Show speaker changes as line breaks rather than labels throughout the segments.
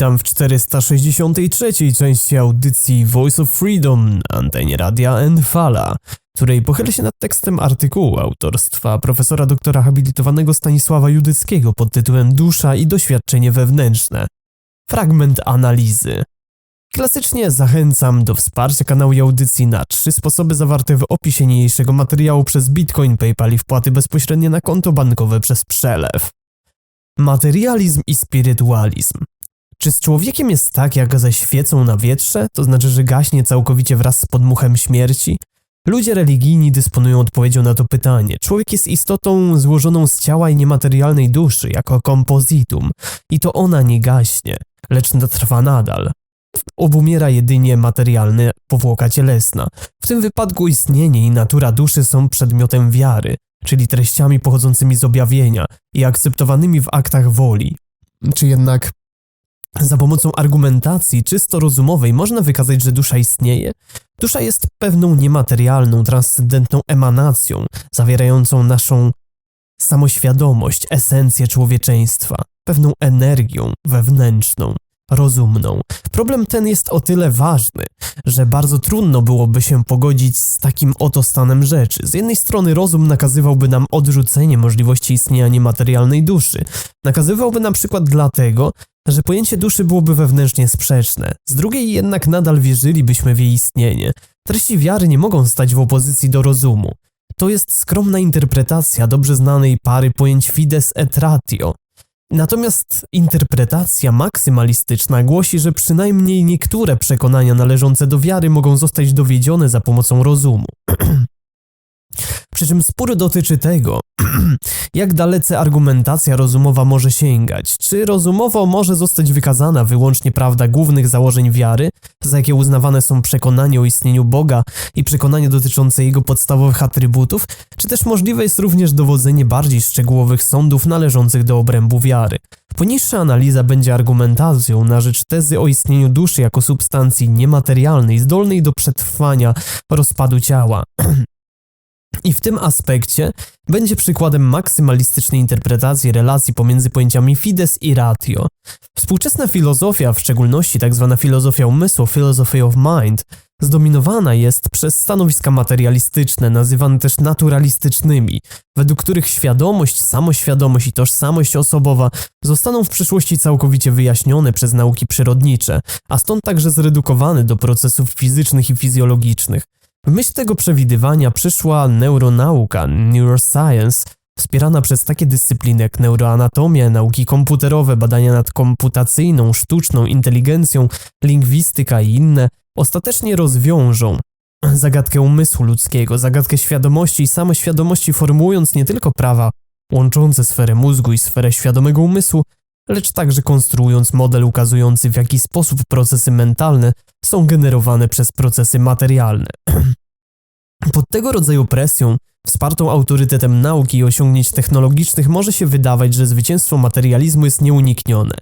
Witam w 463. części audycji Voice of Freedom na antenie radia Enfala, której pochylę się nad tekstem artykułu autorstwa profesora doktora habilitowanego Stanisława Judyckiego pod tytułem Dusza i doświadczenie wewnętrzne. Fragment analizy. Klasycznie zachęcam do wsparcia kanału i audycji na trzy sposoby zawarte w opisie niniejszego materiału przez Bitcoin, PayPal i wpłaty bezpośrednie na konto bankowe przez przelew. Materializm i spirytualizm. Czy z człowiekiem jest tak jak ze świecą na wietrze, to znaczy, że gaśnie całkowicie wraz z podmuchem śmierci? Ludzie religijni dysponują odpowiedzią na to pytanie. Człowiek jest istotą złożoną z ciała i niematerialnej duszy, jako kompozitum, i to ona nie gaśnie, lecz trwa nadal. Obumiera jedynie materialne powłoka cielesna. W tym wypadku istnienie i natura duszy są przedmiotem wiary, czyli treściami pochodzącymi z objawienia i akceptowanymi w aktach woli. Czy jednak za pomocą argumentacji czysto rozumowej można wykazać, że dusza istnieje? Dusza jest pewną niematerialną, transcendentną emanacją, zawierającą naszą samoświadomość, esencję człowieczeństwa, pewną energią wewnętrzną, rozumną. Problem ten jest o tyle ważny, że bardzo trudno byłoby się pogodzić z takim oto stanem rzeczy. Z jednej strony rozum nakazywałby nam odrzucenie możliwości istnienia niematerialnej duszy. Nakazywałby na przykład dlatego, że pojęcie duszy byłoby wewnętrznie sprzeczne. Z drugiej jednak nadal wierzylibyśmy w jej istnienie. Treści wiary nie mogą stać w opozycji do rozumu. To jest skromna interpretacja dobrze znanej pary pojęć fides et ratio. Natomiast interpretacja maksymalistyczna głosi, że przynajmniej niektóre przekonania należące do wiary mogą zostać dowiedzione za pomocą rozumu. Przy czym spór dotyczy tego, jak dalece argumentacja rozumowa może sięgać. Czy rozumowo może zostać wykazana wyłącznie prawda głównych założeń wiary, za jakie uznawane są przekonanie o istnieniu Boga i przekonanie dotyczące jego podstawowych atrybutów, czy też możliwe jest również dowodzenie bardziej szczegółowych sądów należących do obrębu wiary. Poniższa analiza będzie argumentacją na rzecz tezy o istnieniu duszy jako substancji niematerialnej, zdolnej do przetrwania rozpadu ciała. I w tym aspekcie będzie przykładem maksymalistycznej interpretacji relacji pomiędzy pojęciami fides i ratio. Współczesna filozofia, w szczególności tzw. Tak filozofia umysłu, philosophy of mind, zdominowana jest przez stanowiska materialistyczne, nazywane też naturalistycznymi, według których świadomość, samoświadomość i tożsamość osobowa zostaną w przyszłości całkowicie wyjaśnione przez nauki przyrodnicze, a stąd także zredukowane do procesów fizycznych i fizjologicznych. W myśl tego przewidywania przyszła neuronauka, neuroscience, wspierana przez takie dyscypliny jak neuroanatomia, nauki komputerowe, badania nad komputacyjną, sztuczną inteligencją, lingwistyka i inne, ostatecznie rozwiążą zagadkę umysłu ludzkiego, zagadkę świadomości i samoświadomości, formułując nie tylko prawa łączące sferę mózgu i sferę świadomego umysłu, lecz także konstruując model ukazujący w jaki sposób procesy mentalne są generowane przez procesy materialne. Pod tego rodzaju presją, wspartą autorytetem nauki i osiągnięć technologicznych, może się wydawać, że zwycięstwo materializmu jest nieuniknione.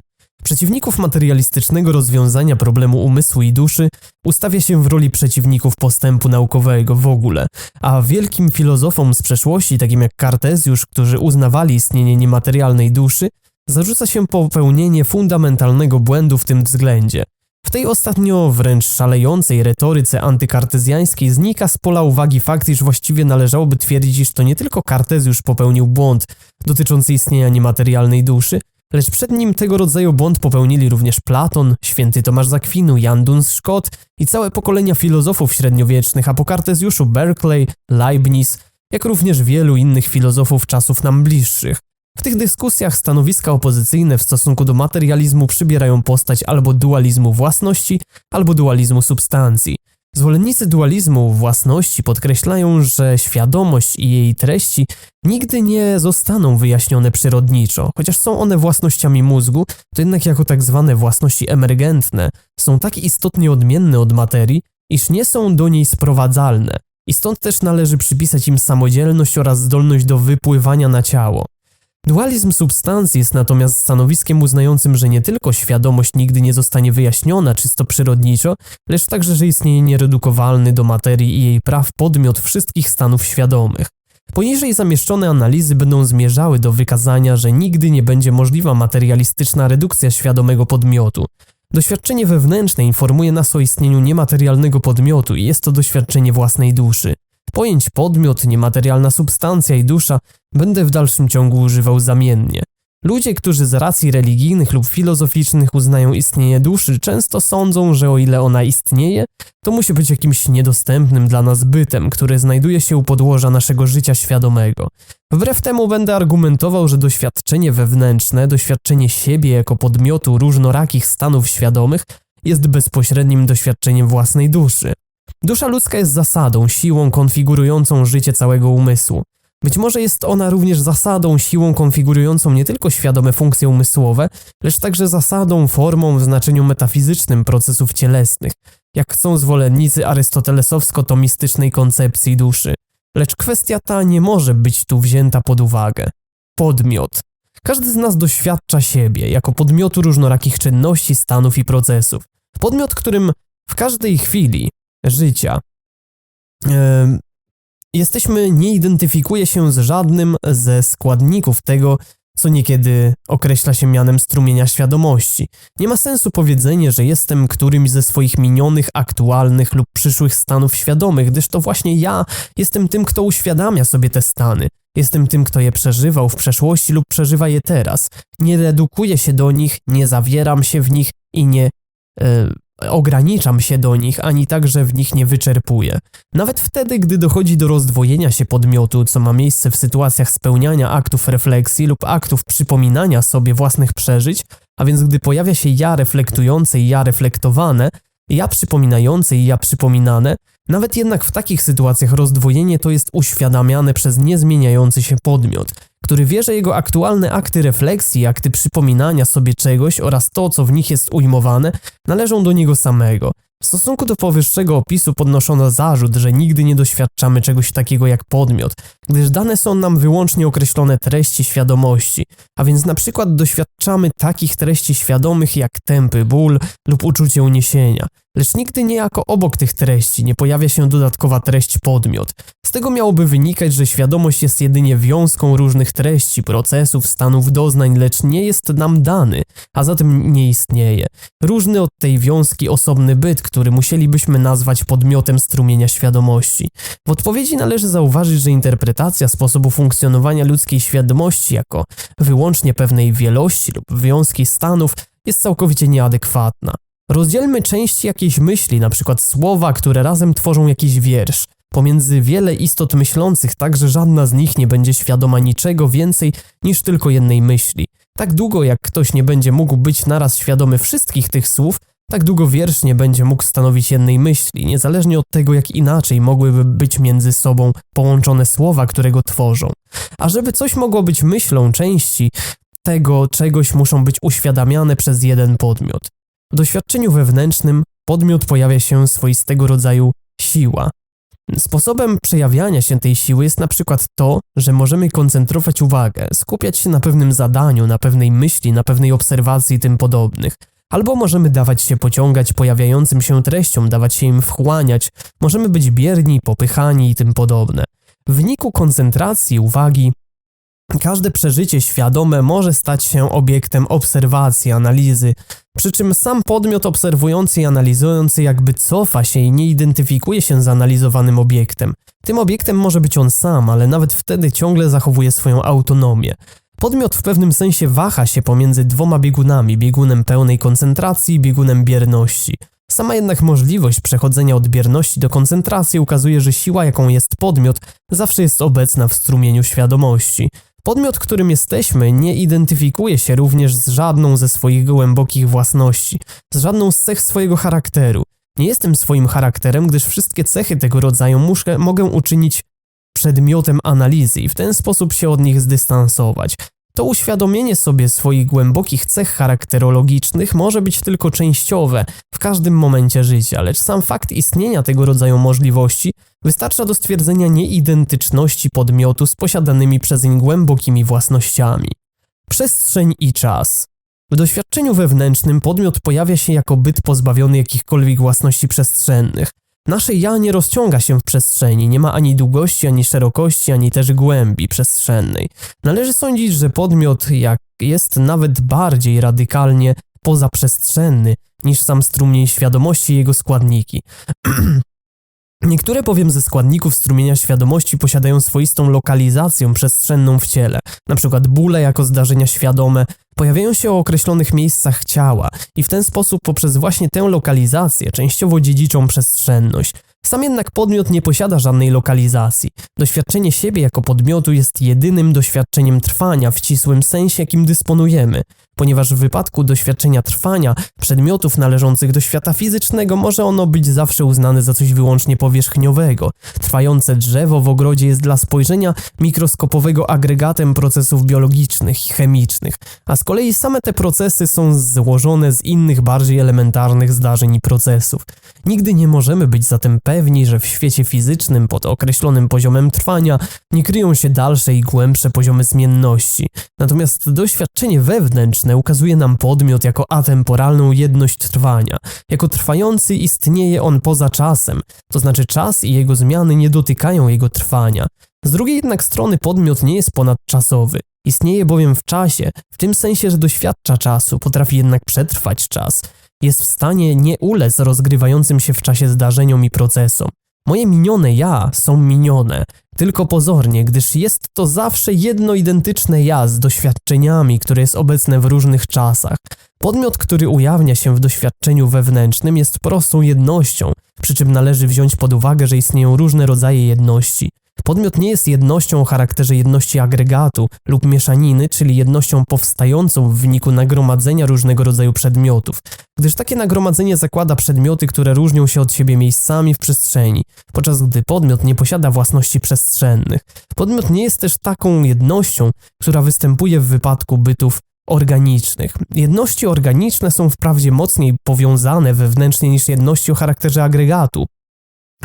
Przeciwników materialistycznego rozwiązania problemu umysłu i duszy ustawia się w roli przeciwników postępu naukowego w ogóle, a wielkim filozofom z przeszłości, takim jak Kartezjusz, którzy uznawali istnienie niematerialnej duszy, zarzuca się popełnienie fundamentalnego błędu w tym względzie. W tej ostatnio wręcz szalejącej retoryce antykartezjańskiej znika z pola uwagi fakt, iż właściwie należałoby twierdzić, iż to nie tylko Kartezjusz popełnił błąd dotyczący istnienia niematerialnej duszy, lecz przed nim tego rodzaju błąd popełnili również Platon, święty Tomasz Zakwinu, Jan Duns Scott i całe pokolenia filozofów średniowiecznych, a po Kartezjuszu Berkeley, Leibniz, jak również wielu innych filozofów czasów nam bliższych. W tych dyskusjach stanowiska opozycyjne w stosunku do materializmu przybierają postać albo dualizmu własności, albo dualizmu substancji. Zwolennicy dualizmu własności podkreślają, że świadomość i jej treści nigdy nie zostaną wyjaśnione przyrodniczo, chociaż są one własnościami mózgu, to jednak jako tak zwane własności emergentne są tak istotnie odmienne od materii, iż nie są do niej sprowadzalne i stąd też należy przypisać im samodzielność oraz zdolność do wypływania na ciało. Dualizm substancji jest natomiast stanowiskiem uznającym, że nie tylko świadomość nigdy nie zostanie wyjaśniona czysto przyrodniczo, lecz także, że istnieje nieredukowalny do materii i jej praw podmiot wszystkich stanów świadomych. Poniżej zamieszczone analizy będą zmierzały do wykazania, że nigdy nie będzie możliwa materialistyczna redukcja świadomego podmiotu. Doświadczenie wewnętrzne informuje nas o istnieniu niematerialnego podmiotu i jest to doświadczenie własnej duszy. Pojęć podmiot, niematerialna substancja i dusza będę w dalszym ciągu używał zamiennie. Ludzie, którzy z racji religijnych lub filozoficznych uznają istnienie duszy, często sądzą, że o ile ona istnieje, to musi być jakimś niedostępnym dla nas bytem, który znajduje się u podłoża naszego życia świadomego. Wbrew temu będę argumentował, że doświadczenie wewnętrzne, doświadczenie siebie jako podmiotu różnorakich stanów świadomych jest bezpośrednim doświadczeniem własnej duszy. Dusza ludzka jest zasadą, siłą konfigurującą życie całego umysłu. Być może jest ona również zasadą, siłą konfigurującą nie tylko świadome funkcje umysłowe, lecz także zasadą, formą w znaczeniu metafizycznym procesów cielesnych, jak chcą zwolennicy arystotelesowsko-tomistycznej koncepcji duszy. Lecz kwestia ta nie może być tu wzięta pod uwagę. Podmiot. Każdy z nas doświadcza siebie jako podmiotu różnorakich czynności, stanów i procesów. Podmiot, którym w każdej chwili życia jesteśmy, nie identyfikuje się z żadnym ze składników tego, co niekiedy określa się mianem strumienia świadomości. Nie ma sensu powiedzenie, że jestem którymś ze swoich minionych, aktualnych lub przyszłych stanów świadomych, gdyż to właśnie ja jestem tym, kto uświadamia sobie te stany. Jestem tym, kto je przeżywał w przeszłości lub przeżywa je teraz. Nie redukuję się do nich, nie zawieram się w nich i nie e, ograniczam się do nich, ani także w nich nie wyczerpuję. Nawet wtedy, gdy dochodzi do rozdwojenia się podmiotu, co ma miejsce w sytuacjach spełniania aktów refleksji lub aktów przypominania sobie własnych przeżyć, a więc gdy pojawia się ja reflektujące i ja reflektowane, ja przypominające i ja przypominane, nawet jednak w takich sytuacjach rozdwojenie to jest uświadamiane przez niezmieniający się podmiot, który wie, że jego aktualne akty refleksji, akty przypominania sobie czegoś oraz to, co w nich jest ujmowane, należą do niego samego. W stosunku do powyższego opisu podnoszono zarzut, że nigdy nie doświadczamy czegoś takiego jak podmiot, gdyż dane są nam wyłącznie określone treści świadomości, a więc na przykład doświadczamy takich treści świadomych jak tępy ból lub uczucie uniesienia, lecz nigdy niejako obok tych treści nie pojawia się dodatkowa treść podmiot. Z tego miałoby wynikać, że świadomość jest jedynie wiązką różnych treści, procesów, stanów doznań, lecz nie jest nam dany, a zatem nie istnieje. Różny od tej wiązki osobny byt, który musielibyśmy nazwać podmiotem strumienia świadomości. W odpowiedzi należy zauważyć, że interpretacja sposobu funkcjonowania ludzkiej świadomości jako wyłącznie pewnej wielości lub wiązki stanów jest całkowicie nieadekwatna. Rozdzielmy części jakiejś myśli, na przykład słowa, które razem tworzą jakiś wiersz. Pomiędzy wiele istot myślących, tak że żadna z nich nie będzie świadoma niczego więcej niż tylko jednej myśli. Tak długo jak ktoś nie będzie mógł być naraz świadomy wszystkich tych słów, tak długo wiersz nie będzie mógł stanowić jednej myśli, niezależnie od tego, jak inaczej mogłyby być między sobą połączone słowa, które go tworzą. A żeby coś mogło być myślą części tego czegoś, muszą być uświadamiane przez jeden podmiot. W doświadczeniu wewnętrznym podmiot pojawia się swoistego rodzaju siła. Sposobem przejawiania się tej siły jest na przykład to, że możemy koncentrować uwagę, skupiać się na pewnym zadaniu, na pewnej myśli, na pewnej obserwacji i tym podobnych. Albo możemy dawać się pociągać pojawiającym się treściom, dawać się im wchłaniać, możemy być bierni, popychani i tym podobne. W wyniku koncentracji uwagi Każde przeżycie świadome może stać się obiektem obserwacji, analizy, przy czym sam podmiot obserwujący i analizujący jakby cofa się i nie identyfikuje się z analizowanym obiektem. Tym obiektem może być on sam, ale nawet wtedy ciągle zachowuje swoją autonomię. Podmiot w pewnym sensie waha się pomiędzy dwoma biegunami, biegunem pełnej koncentracji i biegunem bierności. Sama jednak możliwość przechodzenia od bierności do koncentracji ukazuje, że siła, jaką jest podmiot, zawsze jest obecna w strumieniu świadomości. Podmiot, którym jesteśmy, nie identyfikuje się również z żadną ze swoich głębokich własności, z żadną z cech swojego charakteru. Nie jestem swoim charakterem, gdyż wszystkie cechy tego rodzaju muszę, mogę uczynić przedmiotem analizy i w ten sposób się od nich zdystansować. To uświadomienie sobie swoich głębokich cech charakterologicznych może być tylko częściowe w każdym momencie życia, lecz sam fakt istnienia tego rodzaju możliwości wystarcza do stwierdzenia nieidentyczności podmiotu z posiadanymi przez nie głębokimi własnościami. Przestrzeń i czas. W doświadczeniu wewnętrznym podmiot pojawia się jako byt pozbawiony jakichkolwiek własności przestrzennych. Nasze ja nie rozciąga się w przestrzeni, nie ma ani długości, ani szerokości, ani też głębi przestrzennej. Należy sądzić, że podmiot jak jest nawet bardziej radykalnie pozaprzestrzenny niż sam strumień świadomości i jego składniki. Niektóre bowiem ze składników strumienia świadomości posiadają swoistą lokalizację przestrzenną w ciele, np. bóle jako zdarzenia świadome pojawiają się o określonych miejscach ciała i w ten sposób poprzez właśnie tę lokalizację częściowo dziedziczą przestrzenność. Sam jednak podmiot nie posiada żadnej lokalizacji. Doświadczenie siebie jako podmiotu jest jedynym doświadczeniem trwania w ścisłym sensie, jakim dysponujemy ponieważ w wypadku doświadczenia trwania przedmiotów należących do świata fizycznego może ono być zawsze uznane za coś wyłącznie powierzchniowego. Trwające drzewo w ogrodzie jest dla spojrzenia mikroskopowego agregatem procesów biologicznych i chemicznych, a z kolei same te procesy są złożone z innych bardziej elementarnych zdarzeń i procesów. Nigdy nie możemy być zatem pewni, że w świecie fizycznym pod określonym poziomem trwania nie kryją się dalsze i głębsze poziomy zmienności. Natomiast doświadczenie wewnętrzne ukazuje nam podmiot jako atemporalną jedność trwania. Jako trwający istnieje on poza czasem, to znaczy czas i jego zmiany nie dotykają jego trwania. Z drugiej jednak strony podmiot nie jest ponadczasowy. Istnieje bowiem w czasie, w tym sensie, że doświadcza czasu, potrafi jednak przetrwać czas. Jest w stanie nie ulec rozgrywającym się w czasie zdarzeniom i procesom. Moje minione ja są minione, tylko pozornie, gdyż jest to zawsze jedno identyczne ja z doświadczeniami, które jest obecne w różnych czasach. Podmiot, który ujawnia się w doświadczeniu wewnętrznym jest prostą jednością, przy czym należy wziąć pod uwagę, że istnieją różne rodzaje jedności. Podmiot nie jest jednością o charakterze jedności agregatu lub mieszaniny, czyli jednością powstającą w wyniku nagromadzenia różnego rodzaju przedmiotów, gdyż takie nagromadzenie zakłada przedmioty, które różnią się od siebie miejscami w przestrzeni, podczas gdy podmiot nie posiada własności przestrzennych. Podmiot nie jest też taką jednością, która występuje w wypadku bytów organicznych. Jedności organiczne są wprawdzie mocniej powiązane wewnętrznie niż jedności o charakterze agregatu,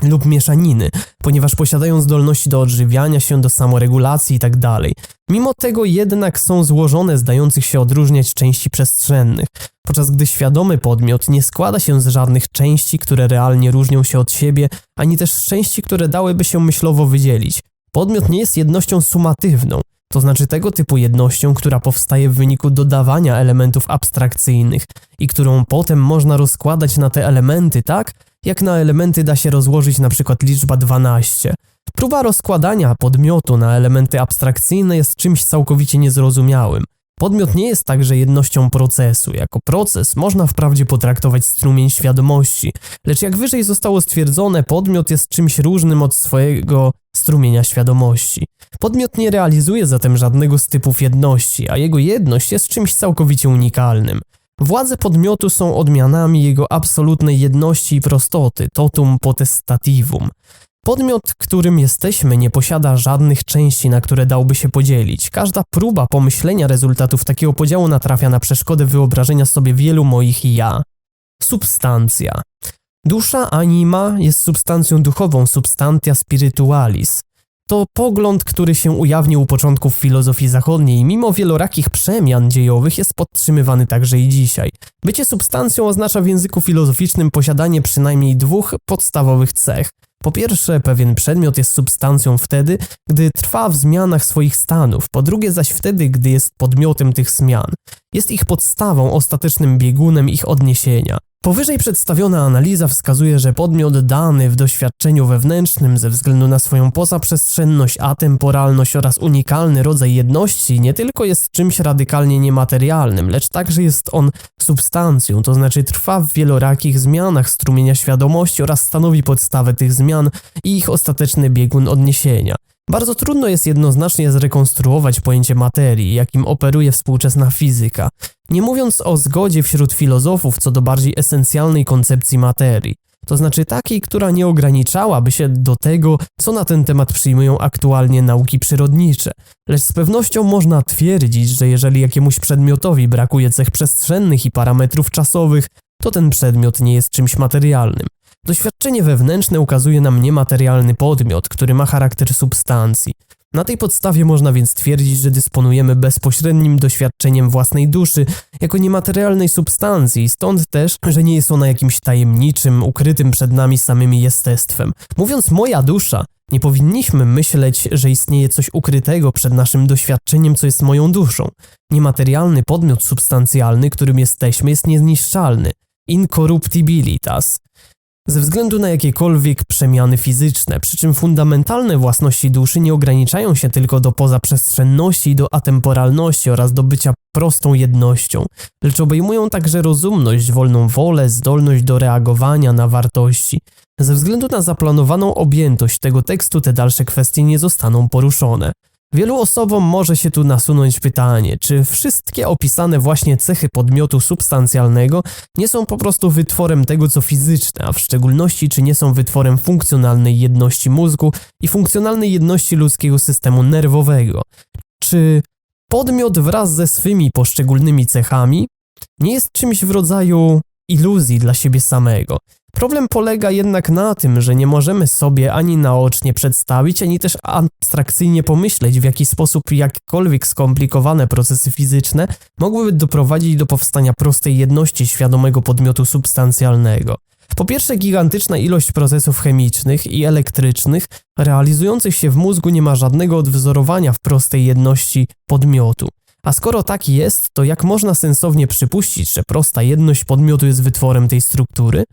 lub mieszaniny, ponieważ posiadają zdolności do odżywiania się, do samoregulacji itd. Tak Mimo tego jednak są złożone zdających się odróżniać części przestrzennych, podczas gdy świadomy podmiot nie składa się z żadnych części, które realnie różnią się od siebie, ani też z części, które dałyby się myślowo wydzielić. Podmiot nie jest jednością sumatywną, to znaczy tego typu jednością, która powstaje w wyniku dodawania elementów abstrakcyjnych i którą potem można rozkładać na te elementy tak, jak na elementy da się rozłożyć przykład liczba 12. Próba rozkładania podmiotu na elementy abstrakcyjne jest czymś całkowicie niezrozumiałym. Podmiot nie jest także jednością procesu. Jako proces można wprawdzie potraktować strumień świadomości, lecz jak wyżej zostało stwierdzone, podmiot jest czymś różnym od swojego strumienia świadomości. Podmiot nie realizuje zatem żadnego z typów jedności, a jego jedność jest czymś całkowicie unikalnym. Władze podmiotu są odmianami jego absolutnej jedności i prostoty, totum potestativum. Podmiot, którym jesteśmy, nie posiada żadnych części, na które dałby się podzielić. Każda próba pomyślenia rezultatów takiego podziału natrafia na przeszkodę wyobrażenia sobie wielu moich ja. Substancja. Dusza anima jest substancją duchową, substantia spiritualis. To pogląd, który się ujawnił u początków filozofii zachodniej, mimo wielorakich przemian dziejowych jest podtrzymywany także i dzisiaj. Bycie substancją oznacza w języku filozoficznym posiadanie przynajmniej dwóch podstawowych cech. Po pierwsze, pewien przedmiot jest substancją wtedy, gdy trwa w zmianach swoich stanów, po drugie zaś wtedy, gdy jest podmiotem tych zmian. Jest ich podstawą, ostatecznym biegunem ich odniesienia. Powyżej przedstawiona analiza wskazuje, że podmiot dany w doświadczeniu wewnętrznym ze względu na swoją pozaprzestrzenność, atemporalność oraz unikalny rodzaj jedności nie tylko jest czymś radykalnie niematerialnym, lecz także jest on substancją, to znaczy trwa w wielorakich zmianach strumienia świadomości oraz stanowi podstawę tych zmian i ich ostateczny biegun odniesienia. Bardzo trudno jest jednoznacznie zrekonstruować pojęcie materii, jakim operuje współczesna fizyka, nie mówiąc o zgodzie wśród filozofów co do bardziej esencjalnej koncepcji materii, to znaczy takiej, która nie ograniczałaby się do tego, co na ten temat przyjmują aktualnie nauki przyrodnicze, lecz z pewnością można twierdzić, że jeżeli jakiemuś przedmiotowi brakuje cech przestrzennych i parametrów czasowych, to ten przedmiot nie jest czymś materialnym. Doświadczenie wewnętrzne ukazuje nam niematerialny podmiot, który ma charakter substancji. Na tej podstawie można więc twierdzić, że dysponujemy bezpośrednim doświadczeniem własnej duszy jako niematerialnej substancji, stąd też, że nie jest ona jakimś tajemniczym, ukrytym przed nami samymi jestestwem. Mówiąc moja dusza, nie powinniśmy myśleć, że istnieje coś ukrytego przed naszym doświadczeniem, co jest moją duszą. Niematerialny podmiot substancjalny, którym jesteśmy, jest niezniszczalny. Incorruptibilitas ze względu na jakiekolwiek przemiany fizyczne, przy czym fundamentalne własności duszy nie ograniczają się tylko do pozaprzestrzenności, do atemporalności oraz do bycia prostą jednością, lecz obejmują także rozumność, wolną wolę, zdolność do reagowania na wartości. Ze względu na zaplanowaną objętość tego tekstu te dalsze kwestie nie zostaną poruszone. Wielu osobom może się tu nasunąć pytanie, czy wszystkie opisane właśnie cechy podmiotu substancjalnego nie są po prostu wytworem tego, co fizyczne, a w szczególności czy nie są wytworem funkcjonalnej jedności mózgu i funkcjonalnej jedności ludzkiego systemu nerwowego. Czy podmiot wraz ze swymi poszczególnymi cechami nie jest czymś w rodzaju iluzji dla siebie samego. Problem polega jednak na tym, że nie możemy sobie ani naocznie przedstawić, ani też abstrakcyjnie pomyśleć, w jaki sposób jakkolwiek skomplikowane procesy fizyczne mogłyby doprowadzić do powstania prostej jedności świadomego podmiotu substancjalnego. Po pierwsze, gigantyczna ilość procesów chemicznych i elektrycznych realizujących się w mózgu nie ma żadnego odwzorowania w prostej jedności podmiotu. A skoro tak jest, to jak można sensownie przypuścić, że prosta jedność podmiotu jest wytworem tej struktury?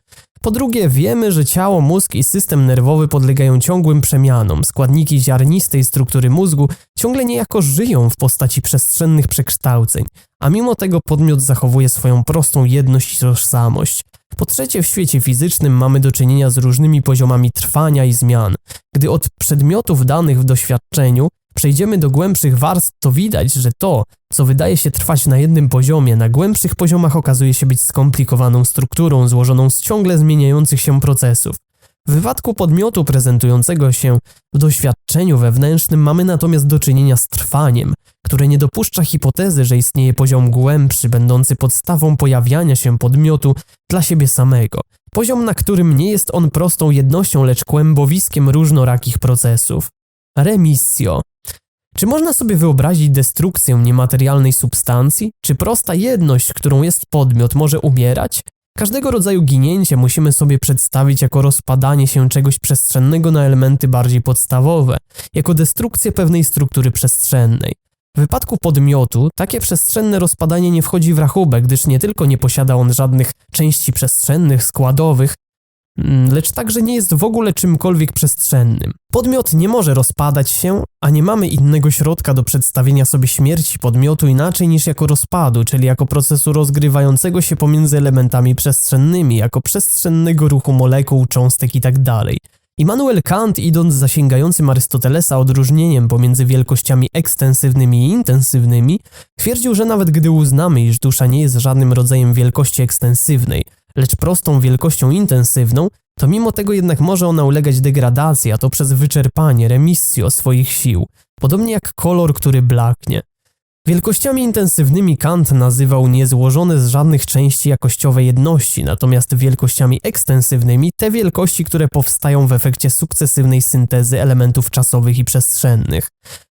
Po drugie, wiemy, że ciało, mózg i system nerwowy podlegają ciągłym przemianom. Składniki ziarnistej struktury mózgu ciągle niejako żyją w postaci przestrzennych przekształceń, a mimo tego podmiot zachowuje swoją prostą jedność i tożsamość. Po trzecie, w świecie fizycznym mamy do czynienia z różnymi poziomami trwania i zmian. Gdy od przedmiotów danych w doświadczeniu przejdziemy do głębszych warstw, to widać, że to, co wydaje się trwać na jednym poziomie, na głębszych poziomach okazuje się być skomplikowaną strukturą złożoną z ciągle zmieniających się procesów. W wypadku podmiotu prezentującego się w doświadczeniu wewnętrznym mamy natomiast do czynienia z trwaniem, które nie dopuszcza hipotezy, że istnieje poziom głębszy, będący podstawą pojawiania się podmiotu dla siebie samego. Poziom, na którym nie jest on prostą jednością, lecz kłębowiskiem różnorakich procesów. Remissio czy można sobie wyobrazić destrukcję niematerialnej substancji? Czy prosta jedność, którą jest podmiot, może umierać? Każdego rodzaju ginięcie musimy sobie przedstawić jako rozpadanie się czegoś przestrzennego na elementy bardziej podstawowe, jako destrukcję pewnej struktury przestrzennej. W wypadku podmiotu takie przestrzenne rozpadanie nie wchodzi w rachubę, gdyż nie tylko nie posiada on żadnych części przestrzennych, składowych, lecz także nie jest w ogóle czymkolwiek przestrzennym. Podmiot nie może rozpadać się, a nie mamy innego środka do przedstawienia sobie śmierci podmiotu inaczej niż jako rozpadu, czyli jako procesu rozgrywającego się pomiędzy elementami przestrzennymi, jako przestrzennego ruchu molekuł, cząstek itd. Tak Immanuel Kant, idąc zasięgającym Arystotelesa odróżnieniem pomiędzy wielkościami ekstensywnymi i intensywnymi, twierdził, że nawet gdy uznamy, iż dusza nie jest żadnym rodzajem wielkości ekstensywnej, lecz prostą wielkością intensywną, to mimo tego jednak może ona ulegać degradacji, a to przez wyczerpanie, remissio swoich sił, podobnie jak kolor, który blaknie. Wielkościami intensywnymi Kant nazywał niezłożone z żadnych części jakościowe jedności, natomiast wielkościami ekstensywnymi te wielkości, które powstają w efekcie sukcesywnej syntezy elementów czasowych i przestrzennych.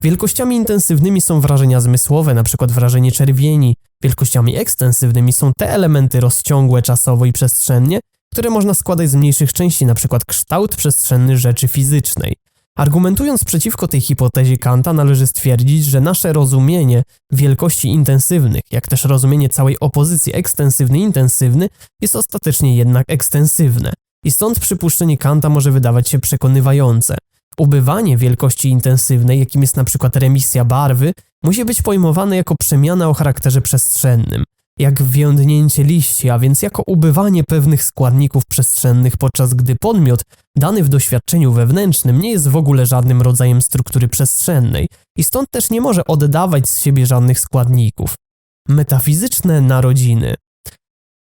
Wielkościami intensywnymi są wrażenia zmysłowe, np. wrażenie czerwieni. Wielkościami ekstensywnymi są te elementy rozciągłe czasowo i przestrzennie, które można składać z mniejszych części, np. kształt przestrzenny rzeczy fizycznej. Argumentując przeciwko tej hipotezie Kanta, należy stwierdzić, że nasze rozumienie wielkości intensywnych, jak też rozumienie całej opozycji ekstensywny-intensywny jest ostatecznie jednak ekstensywne. I stąd przypuszczenie Kanta może wydawać się przekonywające. Ubywanie wielkości intensywnej, jakim jest na przykład remisja barwy, musi być pojmowane jako przemiana o charakterze przestrzennym jak więdnięcie liści, a więc jako ubywanie pewnych składników przestrzennych, podczas gdy podmiot dany w doświadczeniu wewnętrznym nie jest w ogóle żadnym rodzajem struktury przestrzennej i stąd też nie może oddawać z siebie żadnych składników. Metafizyczne narodziny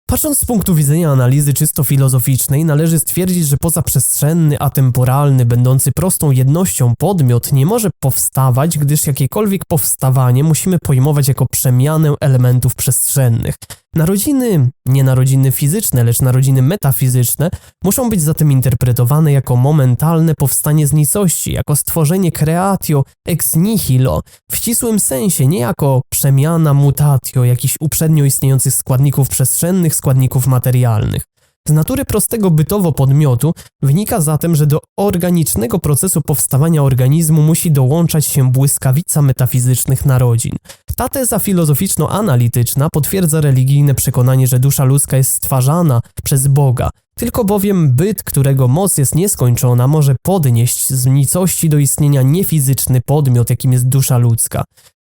Patrząc z punktu widzenia analizy czysto filozoficznej, należy stwierdzić, że pozaprzestrzenny, atemporalny, będący prostą jednością podmiot nie może powstawać, gdyż jakiekolwiek powstawanie musimy pojmować jako przemianę elementów przestrzennych. Narodziny, nie narodziny fizyczne, lecz narodziny metafizyczne, muszą być zatem interpretowane jako momentalne powstanie z nicości, jako stworzenie creatio ex nihilo, w ścisłym sensie, nie jako przemiana mutatio jakichś uprzednio istniejących składników przestrzennych, składników materialnych. Z natury prostego bytowo podmiotu wynika zatem, że do organicznego procesu powstawania organizmu musi dołączać się błyskawica metafizycznych narodzin. Ta teza filozoficzno-analityczna potwierdza religijne przekonanie, że dusza ludzka jest stwarzana przez Boga, tylko bowiem byt, którego moc jest nieskończona, może podnieść z nicości do istnienia niefizyczny podmiot, jakim jest dusza ludzka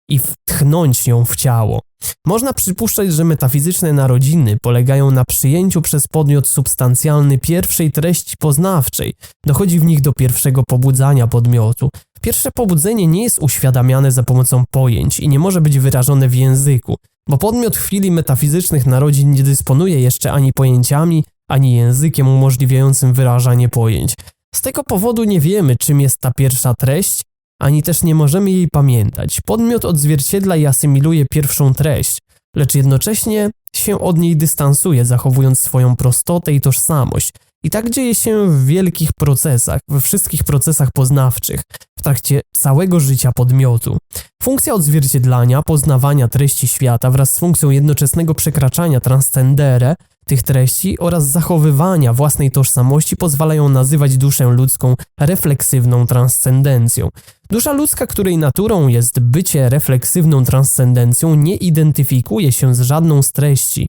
i wtchnąć ją w ciało. Można przypuszczać, że metafizyczne narodziny polegają na przyjęciu przez podmiot substancjalny pierwszej treści poznawczej. Dochodzi w nich do pierwszego pobudzania podmiotu. Pierwsze pobudzenie nie jest uświadamiane za pomocą pojęć i nie może być wyrażone w języku, bo podmiot w chwili metafizycznych narodzin nie dysponuje jeszcze ani pojęciami, ani językiem umożliwiającym wyrażanie pojęć. Z tego powodu nie wiemy, czym jest ta pierwsza treść, ani też nie możemy jej pamiętać. Podmiot odzwierciedla i asymiluje pierwszą treść, lecz jednocześnie się od niej dystansuje, zachowując swoją prostotę i tożsamość. I tak dzieje się w wielkich procesach, we wszystkich procesach poznawczych, w trakcie całego życia podmiotu. Funkcja odzwierciedlania, poznawania treści świata wraz z funkcją jednoczesnego przekraczania transcendere tych treści oraz zachowywania własnej tożsamości pozwalają nazywać duszę ludzką refleksywną transcendencją. Dusza ludzka, której naturą jest bycie refleksywną transcendencją, nie identyfikuje się z żadną z treści,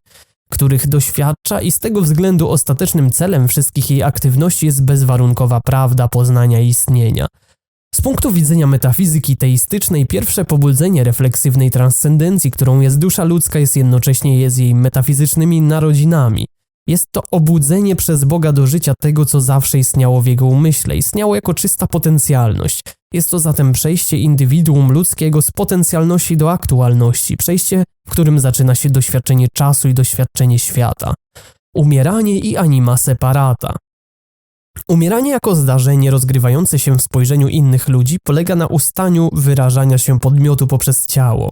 których doświadcza i z tego względu ostatecznym celem wszystkich jej aktywności jest bezwarunkowa prawda poznania istnienia. Z punktu widzenia metafizyki teistycznej, pierwsze pobudzenie refleksywnej transcendencji, którą jest dusza ludzka, jest jednocześnie jest jej metafizycznymi narodzinami. Jest to obudzenie przez Boga do życia tego, co zawsze istniało w jego umyśle, istniało jako czysta potencjalność. Jest to zatem przejście indywiduum ludzkiego z potencjalności do aktualności, przejście, w którym zaczyna się doświadczenie czasu i doświadczenie świata. Umieranie i anima separata. Umieranie jako zdarzenie rozgrywające się w spojrzeniu innych ludzi polega na ustaniu wyrażania się podmiotu poprzez ciało,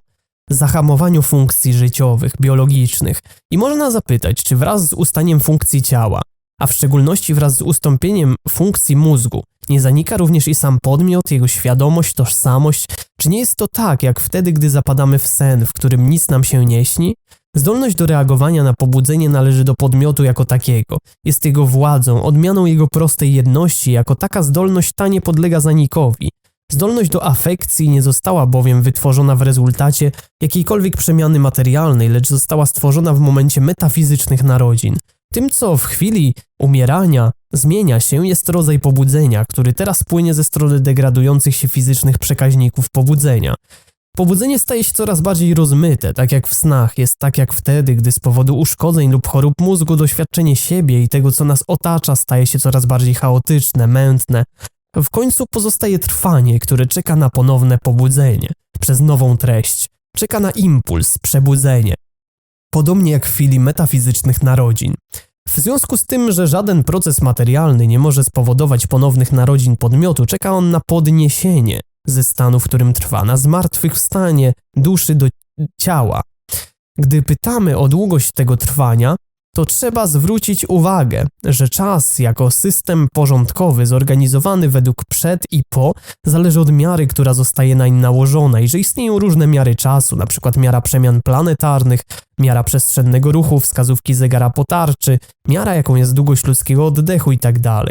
zahamowaniu funkcji życiowych, biologicznych i można zapytać, czy wraz z ustaniem funkcji ciała, a w szczególności wraz z ustąpieniem funkcji mózgu, nie zanika również i sam podmiot, jego świadomość, tożsamość? Czy nie jest to tak, jak wtedy, gdy zapadamy w sen, w którym nic nam się nie śni? Zdolność do reagowania na pobudzenie należy do podmiotu jako takiego. Jest jego władzą, odmianą jego prostej jedności, jako taka zdolność ta nie podlega zanikowi. Zdolność do afekcji nie została bowiem wytworzona w rezultacie jakiejkolwiek przemiany materialnej, lecz została stworzona w momencie metafizycznych narodzin. Tym, co w chwili umierania zmienia się, jest rodzaj pobudzenia, który teraz płynie ze strony degradujących się fizycznych przekaźników pobudzenia. Pobudzenie staje się coraz bardziej rozmyte, tak jak w snach, jest tak jak wtedy, gdy z powodu uszkodzeń lub chorób mózgu doświadczenie siebie i tego, co nas otacza, staje się coraz bardziej chaotyczne, mętne. W końcu pozostaje trwanie, które czeka na ponowne pobudzenie, przez nową treść, czeka na impuls, przebudzenie. Podobnie jak w chwili metafizycznych narodzin. W związku z tym, że żaden proces materialny nie może spowodować ponownych narodzin podmiotu, czeka on na podniesienie ze stanu, w którym trwa, na zmartwychwstanie duszy do ciała. Gdy pytamy o długość tego trwania, to trzeba zwrócić uwagę, że czas jako system porządkowy zorganizowany według przed i po zależy od miary, która zostaje nań nałożona i że istnieją różne miary czasu, np. miara przemian planetarnych, miara przestrzennego ruchu, wskazówki zegara potarczy, miara jaką jest długość ludzkiego oddechu itd. Tak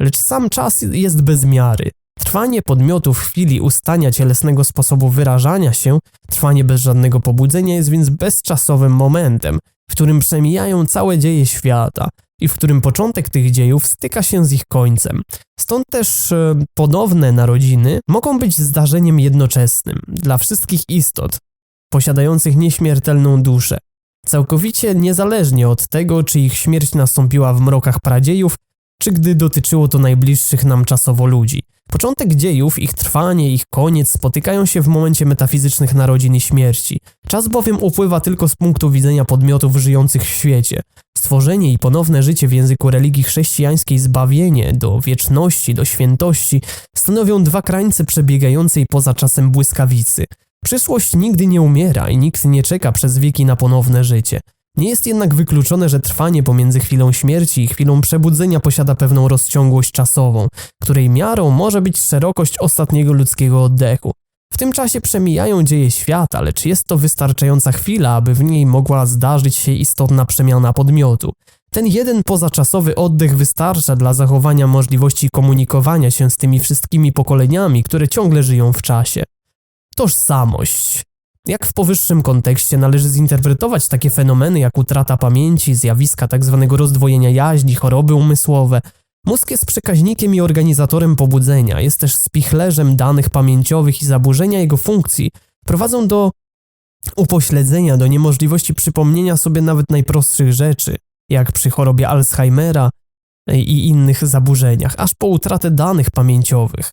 Lecz sam czas jest bez miary. Trwanie podmiotu w chwili ustania cielesnego sposobu wyrażania się, trwanie bez żadnego pobudzenia jest więc bezczasowym momentem, w którym przemijają całe dzieje świata i w którym początek tych dziejów styka się z ich końcem. Stąd też e, ponowne narodziny mogą być zdarzeniem jednoczesnym dla wszystkich istot posiadających nieśmiertelną duszę, całkowicie niezależnie od tego, czy ich śmierć nastąpiła w mrokach pradziejów, czy gdy dotyczyło to najbliższych nam czasowo ludzi. Początek dziejów, ich trwanie, ich koniec spotykają się w momencie metafizycznych narodzin i śmierci. Czas bowiem upływa tylko z punktu widzenia podmiotów żyjących w świecie. Stworzenie i ponowne życie w języku religii chrześcijańskiej, zbawienie do wieczności, do świętości stanowią dwa krańce przebiegającej poza czasem błyskawicy. Przyszłość nigdy nie umiera i nikt nie czeka przez wieki na ponowne życie. Nie jest jednak wykluczone, że trwanie pomiędzy chwilą śmierci i chwilą przebudzenia posiada pewną rozciągłość czasową, której miarą może być szerokość ostatniego ludzkiego oddechu. W tym czasie przemijają dzieje świata, lecz jest to wystarczająca chwila, aby w niej mogła zdarzyć się istotna przemiana podmiotu. Ten jeden pozaczasowy oddech wystarcza dla zachowania możliwości komunikowania się z tymi wszystkimi pokoleniami, które ciągle żyją w czasie. Tożsamość. Jak w powyższym kontekście należy zinterpretować takie fenomeny jak utrata pamięci, zjawiska tzw. rozdwojenia jaźni, choroby umysłowe? Mózg jest przekaźnikiem i organizatorem pobudzenia, jest też spichlerzem danych pamięciowych i zaburzenia jego funkcji prowadzą do upośledzenia, do niemożliwości przypomnienia sobie nawet najprostszych rzeczy, jak przy chorobie Alzheimera i innych zaburzeniach, aż po utratę danych pamięciowych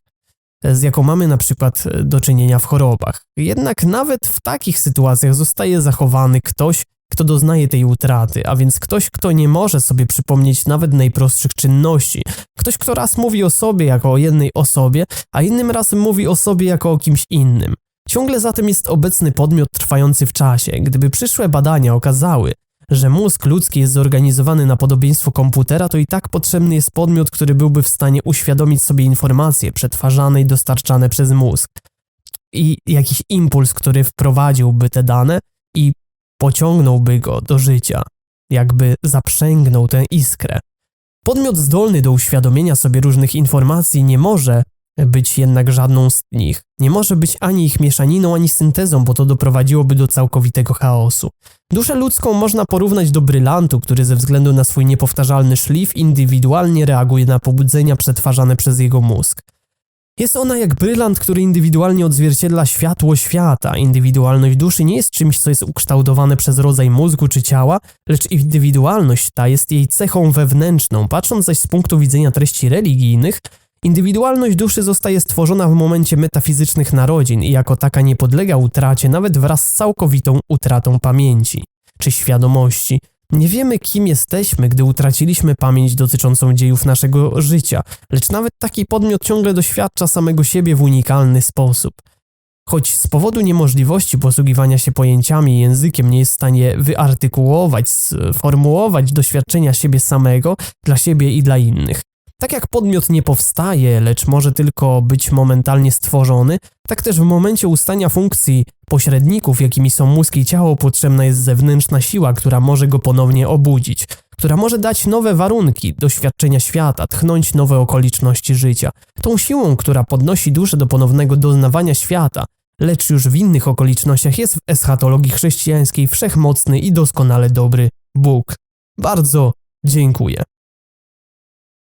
z jaką mamy na przykład do czynienia w chorobach. Jednak nawet w takich sytuacjach zostaje zachowany ktoś, kto doznaje tej utraty, a więc ktoś, kto nie może sobie przypomnieć nawet najprostszych czynności. Ktoś, kto raz mówi o sobie jako o jednej osobie, a innym razem mówi o sobie jako o kimś innym. Ciągle zatem jest obecny podmiot trwający w czasie. Gdyby przyszłe badania okazały, że mózg ludzki jest zorganizowany na podobieństwo komputera, to i tak potrzebny jest podmiot, który byłby w stanie uświadomić sobie informacje przetwarzane i dostarczane przez mózg. I jakiś impuls, który wprowadziłby te dane i pociągnąłby go do życia, jakby zaprzęgnął tę iskrę. Podmiot zdolny do uświadomienia sobie różnych informacji nie może być jednak żadną z nich. Nie może być ani ich mieszaniną, ani syntezą, bo to doprowadziłoby do całkowitego chaosu. Duszę ludzką można porównać do brylantu, który ze względu na swój niepowtarzalny szlif indywidualnie reaguje na pobudzenia przetwarzane przez jego mózg. Jest ona jak brylant, który indywidualnie odzwierciedla światło świata. Indywidualność duszy nie jest czymś, co jest ukształtowane przez rodzaj mózgu czy ciała, lecz indywidualność ta jest jej cechą wewnętrzną. Patrząc zaś z punktu widzenia treści religijnych, Indywidualność duszy zostaje stworzona w momencie metafizycznych narodzin i jako taka nie podlega utracie nawet wraz z całkowitą utratą pamięci czy świadomości. Nie wiemy, kim jesteśmy, gdy utraciliśmy pamięć dotyczącą dziejów naszego życia, lecz nawet taki podmiot ciągle doświadcza samego siebie w unikalny sposób. Choć z powodu niemożliwości posługiwania się pojęciami i językiem nie jest w stanie wyartykułować, sformułować doświadczenia siebie samego dla siebie i dla innych. Tak jak podmiot nie powstaje, lecz może tylko być momentalnie stworzony, tak też w momencie ustania funkcji pośredników, jakimi są mózg i ciało, potrzebna jest zewnętrzna siła, która może go ponownie obudzić, która może dać nowe warunki doświadczenia świata, tchnąć nowe okoliczności życia. Tą siłą, która podnosi duszę do ponownego doznawania świata, lecz już w innych okolicznościach jest w eschatologii chrześcijańskiej wszechmocny i doskonale dobry Bóg. Bardzo dziękuję.